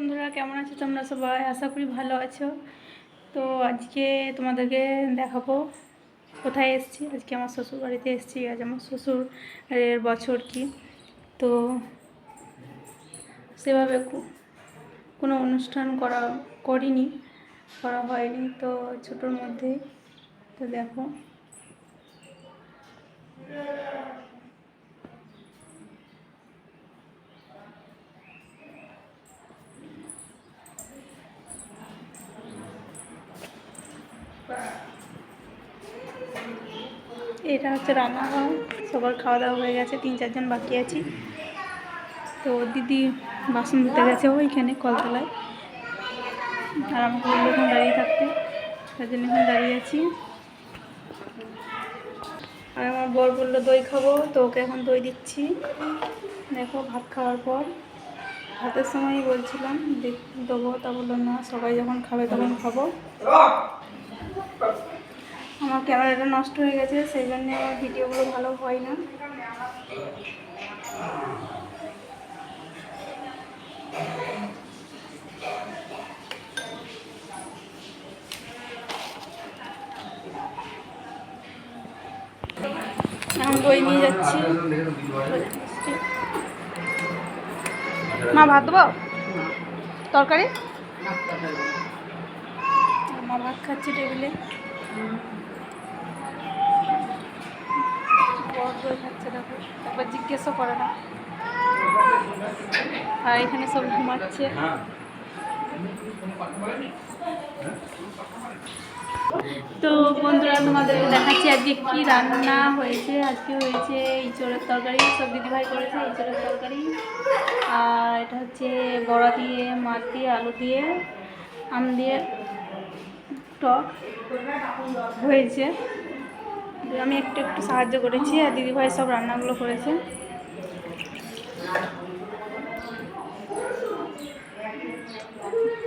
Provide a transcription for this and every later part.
বন্ধুরা, কেমন আছো তোমরা সবাই? আশা করি ভালো আছো। তো আজকে তোমাদেরকে দেখাবো কোথায় এসেছি। আজকে আমার শ্বশুর বাড়িতে এসেছি। আজ আমার শ্বশুর এর বছর কি? তো সেভাবে কোনো অনুষ্ঠান করা, করিনি, করা হয়নি। তো ছোটোর মধ্যেই তো দেখো। এটা হচ্ছে রান্নাঘর। সবার খাওয়া দাওয়া হয়ে গেছে, তিন চারজন বাকি আছি। তো দিদি বাসন ধুতে গেছে ওইখানে কলতলায়। আর আমাকে বলল এখন দাঁড়িয়ে থাকতে, তার জন্য এখন দাঁড়িয়ে আছি। আর আমার বর বলল, দই খাব, তো ওকে এখন দই দিচ্ছি। দেখো, ভাত খাওয়ার পর। ভাতের সময়ই বলছিলাম দেবো তা বলল না, সবাই যখন খাবে তখন খাব। আমার ক্যামেরাটা নষ্ট হয়ে গেছে সেই জন্য আমার ভিডিওগুলো ভালো হয় না। এখন দই নিয়ে যাচ্ছি। মা ভাত দেবো? তরকারি? মা ভাত খাচ্ছে টেবিলে। একবার জিজ্ঞেসও করে না। আর এখানে সব ঘুমাচ্ছে। তো বন্ধুরা, তোমাদের দেখাচ্ছি আজকে কি রান্না হয়েছে। আজকে হয়েছে ইঁচড়ের তরকারি। সব দিদিভাই করেছে ইঁচড়ের তরকারি। আর এটা হচ্ছে বড়া দিয়ে, মাছ দিয়ে, আলু দিয়ে, আম দিয়ে টক হয়েছে। আমি একটু একটু সাহায্য করেছি আর দিদিভাই সব রান্নাগুলো করেছে।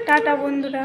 টাটা বন্ধুরা।